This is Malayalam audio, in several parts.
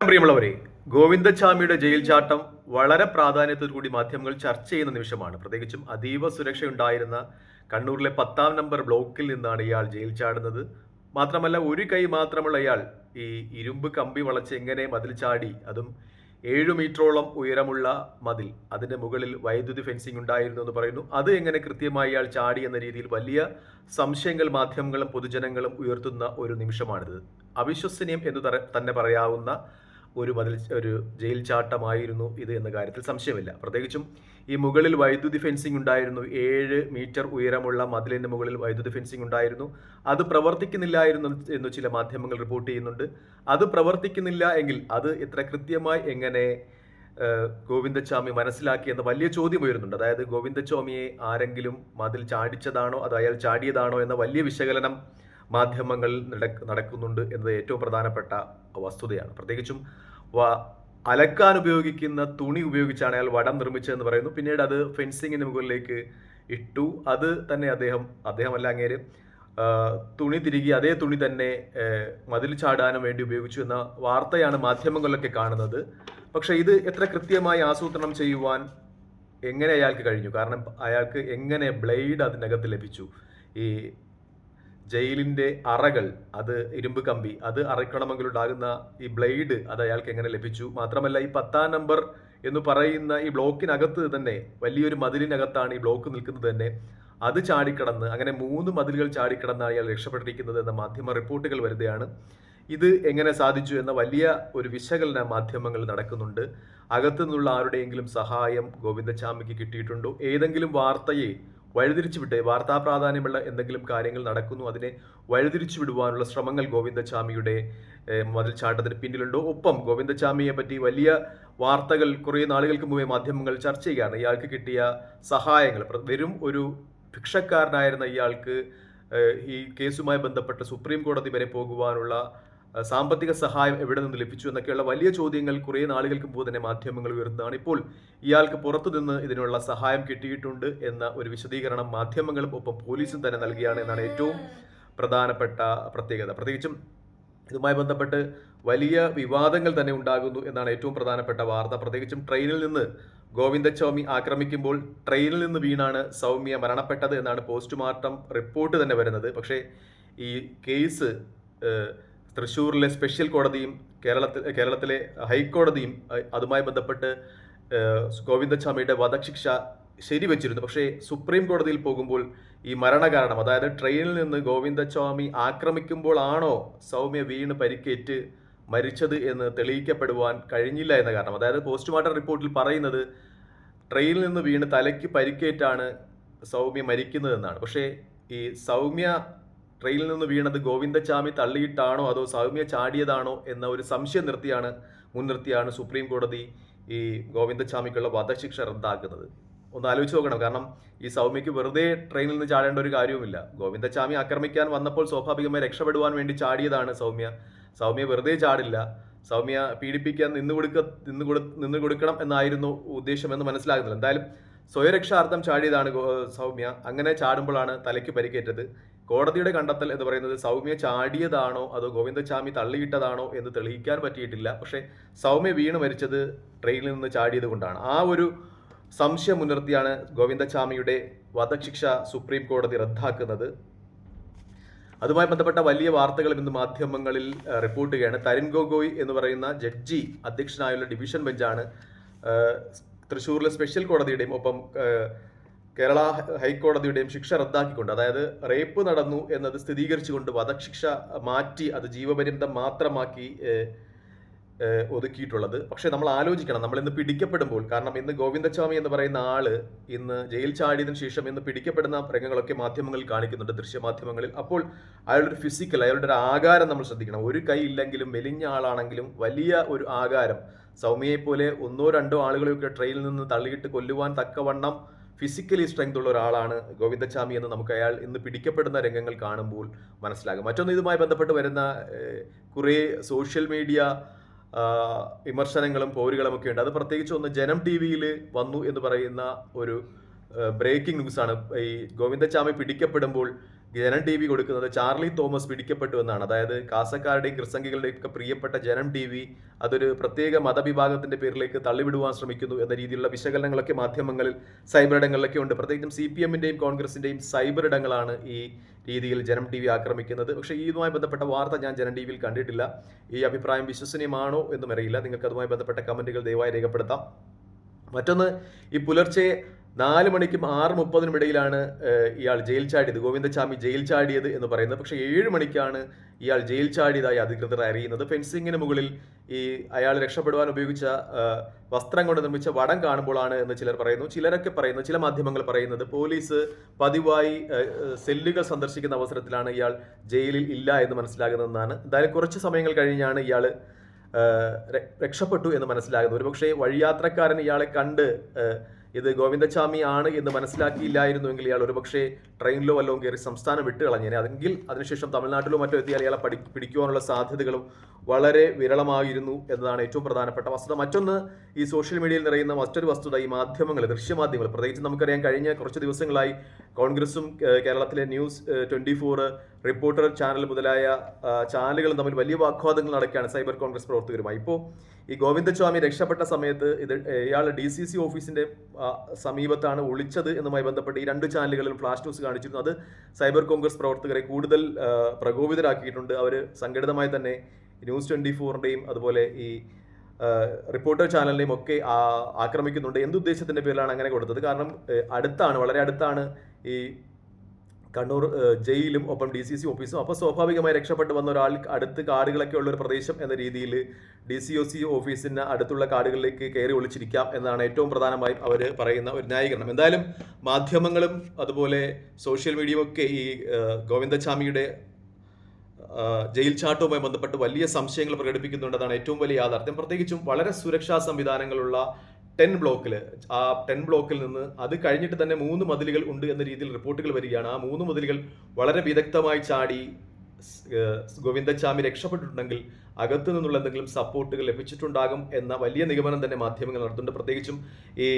പ്രിയമുള്ളവരെ ഗോവിന്ദച്ചാമിയുടെ ജയിൽ ചാട്ടം വളരെ പ്രാധാന്യത്തോടു കൂടി മാധ്യമങ്ങൾ ചർച്ച ചെയ്യുന്ന നിമിഷമാണ്. പ്രത്യേകിച്ചും അതീവ സുരക്ഷയുണ്ടായിരുന്ന കണ്ണൂരിലെ പത്താം നമ്പർ ബ്ലോക്കിൽ നിന്നാണ് ഇയാൾ ജയിൽ ചാടുന്നത് മാത്രമല്ല ഒരു കൈ മാത്രമുള്ള ഇയാൾ ഈ ഇരുമ്പ് കമ്പി വളച്ച് എങ്ങനെ മതിൽ ചാടി അതും ഏഴു മീറ്ററോളം ഉയരമുള്ള മതിൽ അതിന്റെ മുകളിൽ വൈദ്യുതി ഫെൻസിംഗ് ഉണ്ടായിരുന്നു എന്ന് പറയുന്നു. അത് എങ്ങനെ കൃത്യമായി ഇയാൾ ചാടി എന്ന രീതിയിൽ വലിയ സംശയങ്ങൾ മാധ്യമങ്ങളും പൊതുജനങ്ങളും ഉയർത്തുന്ന ഒരു നിമിഷമാണിത്. അവിശ്വസനീയം എന്ന് തന്നെ പറയാവുന്ന ഒരു മതിൽ ഒരു ജയിൽ ചാട്ടമായിരുന്നു ഇത് എന്ന കാര്യത്തിൽ സംശയമില്ല. പ്രത്യേകിച്ചും ഈ മുകളിൽ വൈദ്യുതി ഫെൻസിംഗ് ഉണ്ടായിരുന്നു. ഏഴ് മീറ്റർ ഉയരമുള്ള മതിലിന് മുകളിൽ വൈദ്യുതി ഫെൻസിംഗ് ഉണ്ടായിരുന്നു. അത് പ്രവർത്തിക്കുന്നില്ലായിരുന്നു എന്ന് ചില മാധ്യമങ്ങൾ റിപ്പോർട്ട് ചെയ്യുന്നുണ്ട്. അത് പ്രവർത്തിക്കുന്നില്ല എങ്കിൽ അത് ഇത്ര കൃത്യമായി എങ്ങനെ ഗോവിന്ദസ്വാമി മനസ്സിലാക്കി എന്ന വലിയ ചോദ്യം ഉയരുന്നുണ്ട്. അതായത് ഗോവിന്ദസ്വാമിയെ ആരെങ്കിലും മതിൽ ചാടിച്ചതാണോ അത് അയാൾ ചാടിയതാണോ എന്ന വലിയ വിശകലനം മാധ്യമങ്ങളിൽ നട- നടക്കുന്നുണ്ട് എന്നത് ഏറ്റവും പ്രധാനപ്പെട്ട വസ്തുതയാണ്. പ്രത്യേകിച്ചും അലക്കാൻ ഉപയോഗിക്കുന്ന തുണി ഉപയോഗിച്ചാണ് അയാൾ വടം നിർമ്മിച്ചതെന്ന് പറയുന്നു. പിന്നീട് അത് ഫെൻസിങ്ങിന് മുകളിലേക്ക് ഇട്ടു. അത് തന്നെ അദ്ദേഹം അദ്ദേഹമല്ല അങ്ങേര് തുണി തിരികെ അതേ തുണി തന്നെ മതിൽ ചാടാനും വേണ്ടി ഉപയോഗിച്ചു എന്ന വാർത്തയാണ് മാധ്യമങ്ങളിലൊക്കെ കാണുന്നത്. പക്ഷെ ഇത് എത്ര കൃത്യമായി ആസൂത്രണം ചെയ്യുവാൻ എങ്ങനെ അയാൾക്ക് കഴിഞ്ഞു? കാരണം അയാൾക്ക് എങ്ങനെ ബ്ലേഡ് അതിനകത്ത് ലഭിച്ചു? ഈ ജയിലിന്റെ അറകൾ അത് ഇരുമ്പ് കമ്പി അത് അറയ്ക്കണമെങ്കിൽ ഉണ്ടാകുന്ന ഈ ബ്ലേഡ് അത് അയാൾക്ക് എങ്ങനെ ലഭിച്ചു? മാത്രമല്ല ഈ പത്താം നമ്പർ എന്ന് പറയുന്ന ഈ ബ്ലോക്കിനകത്ത് തന്നെ വലിയൊരു മതിലിനകത്താണ് ഈ ബ്ലോക്ക് നിൽക്കുന്നത് തന്നെ അത് ചാടിക്കടന്ന് അങ്ങനെ മൂന്ന് മതിലുകൾ ചാടിക്കടന്നാണ് അയാൾ രക്ഷപ്പെട്ടിരിക്കുന്നത് എന്ന മാധ്യമ റിപ്പോർട്ടുകൾ വരുകയാണ്. ഇത് എങ്ങനെ സാധിച്ചു എന്ന വലിയ ഒരു വിശകലന മാധ്യമങ്ങൾ നടക്കുന്നുണ്ട്. അകത്തു നിന്നുള്ള ആരുടെയെങ്കിലും സഹായം ഗോവിന്ദച്ചാമിക്ക് കിട്ടിയിട്ടുണ്ടോ? ഏതെങ്കിലും വാർത്തയെ വഴിതിരിച്ചു വിട്ട് വാർത്താ പ്രാധാന്യമുള്ള എന്തെങ്കിലും കാര്യങ്ങൾ നടക്കുന്നു അതിനെ വഴിതിരിച്ചു വിടുവാനുള്ള ശ്രമങ്ങൾ ഗോവിന്ദചാമിയുടെ മതിൽ മതിൽച്ചാട്ടത്തിന് പിന്നിലുണ്ടോ? ഒപ്പം ഗോവിന്ദചാമിയെ പറ്റി വലിയ വാർത്തകൾ കുറേ നാളുകൾക്ക് മുമ്പേ മാധ്യമങ്ങൾ ചർച്ച ചെയ്യുകയാണ്. ഇയാൾക്ക് കിട്ടിയ സഹായങ്ങൾ. വെറും ഒരു ഭിക്ഷക്കാരനായിരുന്ന ഇയാൾക്ക് ഈ കേസുമായി ബന്ധപ്പെട്ട് സുപ്രീം കോടതി വരെ പോകുവാനുള്ള സാമ്പത്തിക സഹായം എവിടെ നിന്ന് ലഭിച്ചു എന്നൊക്കെയുള്ള വലിയ ചോദ്യങ്ങൾ കുറേ നാളുകൾക്ക് മുമ്പ് തന്നെ മാധ്യമങ്ങൾ ഉയർന്നതാണ്. ഇപ്പോൾ ഇയാൾക്ക് പുറത്തുനിന്ന് ഇതിനുള്ള സഹായം കിട്ടിയിട്ടുണ്ട് എന്ന ഒരു വിശദീകരണം മാധ്യമങ്ങളും ഒപ്പം പോലീസും തന്നെ നൽകിയാണ് എന്നാണ് ഏറ്റവും പ്രധാനപ്പെട്ട പ്രത്യേകത. പ്രത്യേകിച്ചും ഇതുമായി ബന്ധപ്പെട്ട് വലിയ വിവാദങ്ങൾ തന്നെ ഉണ്ടാകുന്നു എന്നാണ് ഏറ്റവും പ്രധാനപ്പെട്ട വാർത്ത. പ്രത്യേകിച്ചും ട്രെയിനിൽ നിന്ന് ഗോവിന്ദസ്വാമി ആക്രമിക്കുമ്പോൾ ട്രെയിനിൽ നിന്ന് വീണാണ് സൗമ്യ മരണപ്പെട്ടത് എന്നാണ് പോസ്റ്റ്മോർട്ടം റിപ്പോർട്ട് തന്നെ വരുന്നത്. പക്ഷേ ഈ കേസ് തൃശ്ശൂരിലെ സ്പെഷ്യൽ കോടതിയും കേരളത്തിൽ കേരളത്തിലെ ഹൈക്കോടതിയും അതുമായി ബന്ധപ്പെട്ട് ഗോവിന്ദസ്വാമിയുടെ വധശിക്ഷ ശരിവെച്ചിരുന്നു. പക്ഷേ സുപ്രീം കോടതിയിൽ പോകുമ്പോൾ ഈ മരണകാരണം അതായത് ട്രെയിനിൽ നിന്ന് ഗോവിന്ദസ്വാമി ആക്രമിക്കുമ്പോൾ ആണോ സൗമ്യ വീണ് പരിക്കേറ്റ് മരിച്ചത് എന്ന് തെളിയിക്കപ്പെടുവാൻ കഴിഞ്ഞില്ല എന്ന കാരണം. അതായത് പോസ്റ്റ്മോർട്ടം റിപ്പോർട്ടിൽ പറയുന്നത് ട്രെയിനിൽ നിന്ന് വീണ് തലയ്ക്ക് പരിക്കേറ്റാണ് സൗമ്യ മരിക്കുന്നതെന്നാണ്. പക്ഷേ ഈ സൗമ്യ ട്രെയിനിൽ നിന്ന് വീണത് ഗോവിന്ദച്ചാമി തള്ളിയിട്ടാണോ അതോ സൗമ്യ ചാടിയതാണോ എന്ന ഒരു സംശയം നിർത്തിയാണ് മുൻനിർത്തിയാണ് സുപ്രീം കോടതി ഈ ഗോവിന്ദച്ചാമിക്കുള്ള വധശിക്ഷ റദ്ദാക്കുന്നത്. ഒന്ന് ആലോചിച്ച് നോക്കണം. കാരണം ഈ സൗമ്യയ്ക്ക് വെറുതെ ട്രെയിനിൽ നിന്ന് ചാടേണ്ട ഒരു കാര്യവുമില്ല. ഗോവിന്ദച്ചാമി ആക്രമിക്കാൻ വന്നപ്പോൾ സ്വാഭാവികമായി രക്ഷപ്പെടുവാൻ വേണ്ടി ചാടിയതാണ് സൗമ്യ. സൗമ്യ വെറുതെ ചാടില്ല. സൗമ്യ പീഡിപ്പിക്കാൻ നിന്ന് കൊടുക്ക നിന്ന് കൊടു നിന്ന് കൊടുക്കണം എന്നായിരുന്നു ഉദ്ദേശമെന്ന് മനസ്സിലാകുന്നില്ല. എന്തായാലും സ്വയരക്ഷാർത്ഥം ചാടിയതാണ് സൗമ്യ. അങ്ങനെ ചാടുമ്പോഴാണ് തലയ്ക്ക് പരിക്കേറ്റത്. കോടതിയുടെ കണ്ടെത്തൽ എന്ന് പറയുന്നത് സൗമ്യ ചാടിയതാണോ അതോ ഗോവിന്ദചാമി തള്ളിയിട്ടതാണോ എന്ന് തെളിയിക്കാൻ പറ്റിയിട്ടില്ല. പക്ഷേ സൗമ്യ വീണ് മരിച്ചത് ട്രെയിനിൽ നിന്ന് ചാടിയത് കൊണ്ടാണ്. ആ ഒരു സംശയം മുൻനിർത്തിയാണ് ഗോവിന്ദചാമിയുടെ വധശിക്ഷ സുപ്രീം കോടതി റദ്ദാക്കുന്നത്. അതുമായി ബന്ധപ്പെട്ട വലിയ വാർത്തകൾ ഇന്ന് മാധ്യമങ്ങളിൽ റിപ്പോർട്ട് ചെയ്യുകയാണ്. തരുൺ ഗൊഗോയ് എന്ന് പറയുന്ന ജഡ്ജി അധ്യക്ഷനായുള്ള ഡിവിഷൻ ബെഞ്ചാണ് തൃശ്ശൂരിലെ സ്പെഷ്യൽ കോടതിയുടെയും ഒപ്പം കേരള ഹൈക്കോടതിയുടെയും ശിക്ഷ റദ്ദാക്കിക്കൊണ്ട് അതായത് റേപ്പ് നടന്നു എന്നത് സ്ഥിരീകരിച്ചുകൊണ്ട് വധശിക്ഷ മാറ്റി അത് ജീവപര്യന്തം മാത്രമാക്കി ഒതുക്കിയിട്ടുള്ളത്. പക്ഷെ നമ്മൾ ആലോചിക്കണം നമ്മൾ ഇന്ന് പിടിക്കപ്പെടുമ്പോൾ കാരണം ഇന്ന് ഗോവിന്ദസ്വാമി എന്ന് പറയുന്ന ആൾ ഇന്ന് ജയിൽ ചാടിയതിനു ശേഷം ഇന്ന് പിടിക്കപ്പെടുന്ന രംഗങ്ങളൊക്കെ മാധ്യമങ്ങളിൽ കാണിക്കുന്നുണ്ട് ദൃശ്യമാധ്യമങ്ങളിൽ. അപ്പോൾ അയാളുടെ ഒരു ഫിസിക്കൽ അയാളുടെ ഒരു ആകാരം നമ്മൾ ശ്രദ്ധിക്കണം. ഒരു കൈ ഇല്ലെങ്കിലും മെലിഞ്ഞ ആളാണെങ്കിലും വലിയ ഒരു ആകാരം. സൗമ്യയെ പോലെ ഒന്നോ രണ്ടോ ആളുകളെയൊക്കെ ട്രെയിനിൽ നിന്ന് തള്ളിയിട്ട് കൊല്ലുവാൻ തക്കവണ്ണം ഫിസിക്കലി സ്ട്രെങ്ത് ഉള്ള ഒരാളാണ് ഗോവിന്ദസ്വാമി എന്ന് നമുക്ക് അയാൾ ഇന്ന് പിടിക്കപ്പെടുന്ന രംഗങ്ങൾ കാണുമ്പോൾ മനസ്സിലാകും. മറ്റൊന്ന് ഇതുമായി ബന്ധപ്പെട്ട് വരുന്ന കുറേ സോഷ്യൽ മീഡിയ വിമർശനങ്ങളും പോരുകളും ഒക്കെ ഉണ്ട്. അത് പ്രത്യേകിച്ച് ഒന്ന് ജനം ടി വിയിൽ വന്നു എന്ന് പറയുന്ന ഒരു ബ്രേക്കിംഗ് ന്യൂസാണ് ഈ ഗോവിന്ദച്ചാമി പിടിക്കപ്പെടുമ്പോൾ ജനം ടി വി കൊടുക്കുന്നത് ചാർലി തോമസ് പിടിക്കപ്പെട്ടു എന്നാണ്. അതായത് കാസക്കാരുടെയും ക്രിസംഗികളുടെയും ഒക്കെ പ്രിയപ്പെട്ട ജനം ടി വി അതൊരു പ്രത്യേക മതവിഭാഗത്തിന്റെ പേരിലേക്ക് തള്ളിവിടുവാൻ ശ്രമിക്കുന്നു എന്ന രീതിയിലുള്ള വിശകലനങ്ങളൊക്കെ മാധ്യമങ്ങളിൽ സൈബർ ഇടങ്ങളിലൊക്കെ ഉണ്ട്. പ്രത്യേകിച്ചും സി പി എമ്മിന്റെയും കോൺഗ്രസിന്റെയും സൈബർ ഇടങ്ങളാണ് ഈ രീതിയിൽ ജനം ടി വി ആക്രമിക്കുന്നത്. പക്ഷേ ഇതുമായി ബന്ധപ്പെട്ട വാർത്ത ഞാൻ ജനം ടി വിയിൽ കണ്ടിട്ടില്ല. ഈ അഭിപ്രായം വിശ്വസനീയമാണോ എന്നും അറിയില്ല. നിങ്ങൾക്ക് അതുമായി ബന്ധപ്പെട്ട കമന്റുകൾ ദയവായി രേഖപ്പെടുത്താം. മറ്റൊന്ന് ഈ പുലർച്ചെ നാല് മണിക്കും ആറ് മുപ്പതിനും ഇടയിലാണ് ഇയാൾ ജയിൽ ചാടിയത്. ഗോവിന്ദചാമി ജയിൽ ചാടിയത് എന്ന് പറയുന്നത്. പക്ഷെ ഏഴ് മണിക്കാണ് ഇയാൾ ജയിൽ ചാടിയതായി അധികൃതർ അറിയുന്നത്. ഫെൻസിങ്ങിന് മുകളിൽ ഈ അയാൾ രക്ഷപ്പെടുവാൻ ഉപയോഗിച്ച വസ്ത്രം കൊണ്ട് നിർമ്മിച്ച വടം കാണുമ്പോഴാണ് എന്ന് ചിലർ പറയുന്നു. ചിലരൊക്കെ പറയുന്നു ചില മാധ്യമങ്ങൾ പറയുന്നത് പോലീസ് പതിവായി സെല്ലുകൾ സന്ദർശിക്കുന്ന അവസരത്തിലാണ് ഇയാൾ ജയിലിൽ ഇല്ല എന്ന് മനസ്സിലാകുന്നതെന്നാണ്. എന്തായാലും കുറച്ച് സമയങ്ങൾ കഴിഞ്ഞാണ് ഇയാൾ രക്ഷപ്പെട്ടു എന്ന് മനസ്സിലാകുന്നത്. ഒരുപക്ഷെ വഴിയാത്രക്കാരൻ ഇയാളെ കണ്ട് ഇത് ഗോവിന്ദസ്വാമി ആണ് എന്ന് മനസ്സിലാക്കിയില്ലായിരുന്നുവെങ്കിൽ ഇയാൾ ഒരുപക്ഷെ ട്രെയിനിലോ വല്ലതും കയറി സംസ്ഥാനം വിട്ട് കളഞ്ഞേനെ അതെങ്കിൽ അതിനുശേഷം തമിഴ്നാട്ടിലോ മറ്റോ എത്തിയാൽ ഇയാളെ പഠി പിടിക്കുവാനുള്ള സാധ്യതകളും വളരെ വിരളമായിരുന്നു എന്നതാണ് ഏറ്റവും പ്രധാനപ്പെട്ട വസ്തുത. മറ്റൊന്ന് ഈ സോഷ്യൽ മീഡിയയിൽ നിറയുന്ന മറ്റൊരു വസ്തുത ഈ മാധ്യമങ്ങൾ ദൃശ്യമാധ്യമങ്ങൾ. പ്രത്യേകിച്ച് നമുക്കറിയാം കഴിഞ്ഞ കുറച്ച് ദിവസങ്ങളായി കോൺഗ്രസും കേരളത്തിലെ news twenty four reporter channel മുതലായ ചാനലുകളും തമ്മിൽ വലിയ വാഗ്വാദങ്ങൾ നടക്കുകയാണ് സൈബർ കോൺഗ്രസ് പ്രവർത്തകരുമായി. ഇപ്പോൾ ഈ ഗോവിന്ദസ്വാമി രക്ഷപ്പെട്ട സമയത്ത് ഇത് ഇയാൾ ഡി സി സി ഓഫീസിന്റെ സമീപത്താണ് ഒളിച്ചത് എന്നുമായി ബന്ധപ്പെട്ട് ഈ രണ്ട് ചാനലുകളിലും ഫ്ലാഷ് ന്യൂസ് കാണിച്ചിരുന്നു. അത് സൈബർ കോൺഗ്രസ് പ്രവർത്തകരെ കൂടുതൽ പ്രകോപിതരാക്കിയിട്ടുണ്ട്. അവർ സംഘടിതമായി തന്നെ ന്യൂസ് ട്വന്റി ഫോറിന്റെയും അതുപോലെ ഈ റിപ്പോർട്ടർ ചാനലിനെയും ഒക്കെ ആക്രമിക്കുന്നുണ്ട്. എന്തുദ്ദേശത്തിന്റെ പേരിലാണ് അങ്ങനെ കൊടുത്തത്? കാരണം അടുത്താണ് വളരെ അടുത്താണ് ഈ കണ്ണൂർ ജയിലും ഒപ്പം ഡി സി സി ഓഫീസും. അപ്പോൾ സ്വാഭാവികമായി രക്ഷപ്പെട്ട് വന്ന ഒരാൾ അടുത്ത് കാടുകളൊക്കെ ഉള്ള ഒരു പ്രദേശം എന്ന രീതിയിൽ ഡി സി ഒ സി ഓഫീസിന് അടുത്തുള്ള കാടുകളിലേക്ക് കയറി ഒളിച്ചിരിക്കാം എന്നാണ് ഏറ്റവും പ്രധാനമായും അവർ പറയുന്ന ഒരു ന്യായീകരണം. എന്തായാലും മാധ്യമങ്ങളും അതുപോലെ സോഷ്യൽ മീഡിയയും ഒക്കെ ഈ ഗോവിന്ദസ്വാമിയുടെ ജയിൽ ചാട്ടവുമായി ബന്ധപ്പെട്ട് വലിയ സംശയങ്ങൾ പ്രകടിപ്പിക്കുന്നുണ്ടെന്നാണ് ഏറ്റവും വലിയ യാഥാർത്ഥ്യം. പ്രത്യേകിച്ചും വളരെ സുരക്ഷാ സംവിധാനങ്ങളുള്ള ടെൻ ബ്ലോക്കിൽ ആ ടെൻ ബ്ലോക്കിൽ നിന്ന് അത് കഴിഞ്ഞിട്ട് തന്നെ മൂന്ന് മതിലുകൾ ഉണ്ട് എന്ന രീതിയിൽ റിപ്പോർട്ടുകൾ വരികയാണ്. ആ മൂന്ന് മതിലുകൾ വളരെ വിദഗ്ധമായി ചാടി ഗോവിന്ദച്ചാമി രക്ഷപ്പെട്ടിട്ടുണ്ടെങ്കിൽ അകത്തു നിന്നുള്ള എന്തെങ്കിലും സപ്പോർട്ടുകൾ ലഭിച്ചിട്ടുണ്ടാകും എന്ന വലിയ നിഗമനം തന്നെ മാധ്യമങ്ങൾ നടത്തുന്നുണ്ട്. പ്രത്യേകിച്ചും ഈ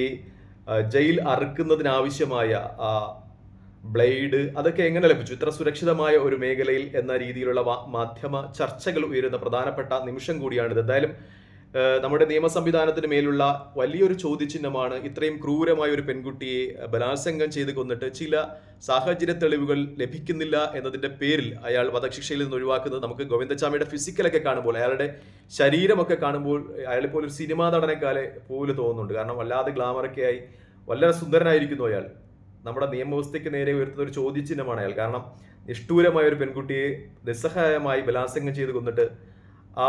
ജയിൽ അറുക്കുന്നതിനാവശ്യമായ ബ്ലേഡ് അതൊക്കെ എങ്ങനെ ലഭിച്ചു? ഇത്ര സുരക്ഷിതമായ ഒരു മേഖലയിൽ എന്ന രീതിയിലുള്ള മാധ്യമ ചർച്ചകൾ ഉയരുന്ന പ്രധാനപ്പെട്ട നിമിഷം കൂടിയാണിത്. എന്തായാലും നമ്മുടെ നിയമ സംവിധാനത്തിന് മേലുള്ള വലിയൊരു ചോദ്യചിഹ്നമാണ് ഇത്രയും ക്രൂരമായ ഒരു പെൺകുട്ടിയെ ബലാത്സംഗം ചെയ്ത് കൊന്നിട്ട് ചില സാഹചര്യ തെളിവുകൾ ലഭിക്കുന്നില്ല എന്നതിന്റെ പേരിൽ അയാൾ വധശിക്ഷയിൽ നിന്ന് ഒഴിവാക്കുന്നത് നമുക്ക് ഗോവിന്ദച്ചാമിയുടെ ഫിസിക്കലൊക്കെ കാണുമ്പോൾ അയാളുടെ ശരീരമൊക്കെ കാണുമ്പോൾ അയാളിപ്പോൾ ഒരു സിനിമാ നടനെക്കാലെ പോലെ തോന്നുന്നുണ്ട്. കാരണം വല്ലാതെ ഗ്ലാമറൊക്കെ ആയി വളരെ സുന്ദരനായിരിക്കുന്നു അയാൾ. നമ്മുടെ നിയമവ്യവസ്ഥയ്ക്ക് നേരെ ഉയർത്തുന്ന ഒരു ചോദ്യചിഹ്നമാണ് അയാൾ. കാരണം നിഷ്ഠൂരമായ ഒരു പെൺകുട്ടിയെ നിസ്സഹായമായി ബലാത്സംഗം ചെയ്ത് കൊന്നിട്ട്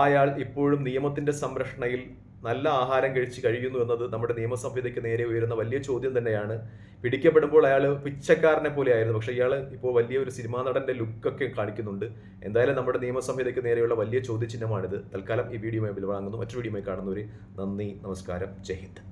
അയാൾ ഇപ്പോഴും നിയമത്തിന്റെ സംരക്ഷണയിൽ നല്ല ആഹാരം കഴിച്ച് കഴിയുന്നു എന്നത് നമ്മുടെ നിയമസംഹിതയ്ക്ക് നേരെ ഉയരുന്ന വലിയ ചോദ്യം തന്നെയാണ്. പിടിക്കപ്പെടുമ്പോൾ അയാൾ പിച്ചക്കാരനെ പോലെ ആയിരുന്നു പക്ഷേ ഇയാൾ ഇപ്പോൾ വലിയ ഒരു സിനിമാ നടന്റെ ലുക്കൊക്കെ കാണിക്കുന്നുണ്ട്. എന്തായാലും നമ്മുടെ നിയമസംഹിതയ്ക്ക് നേരെയുള്ള വലിയ ചോദ്യചിഹ്നമാണിത്. തൽക്കാലം ഈ വീഡിയോയുമായി വിലവാങ്ങുന്നു മറ്റൊരു വീഡിയോയുമായി കാണുന്നവർ നന്ദി നമസ്കാരം. ജയ് ഹിന്ദ്.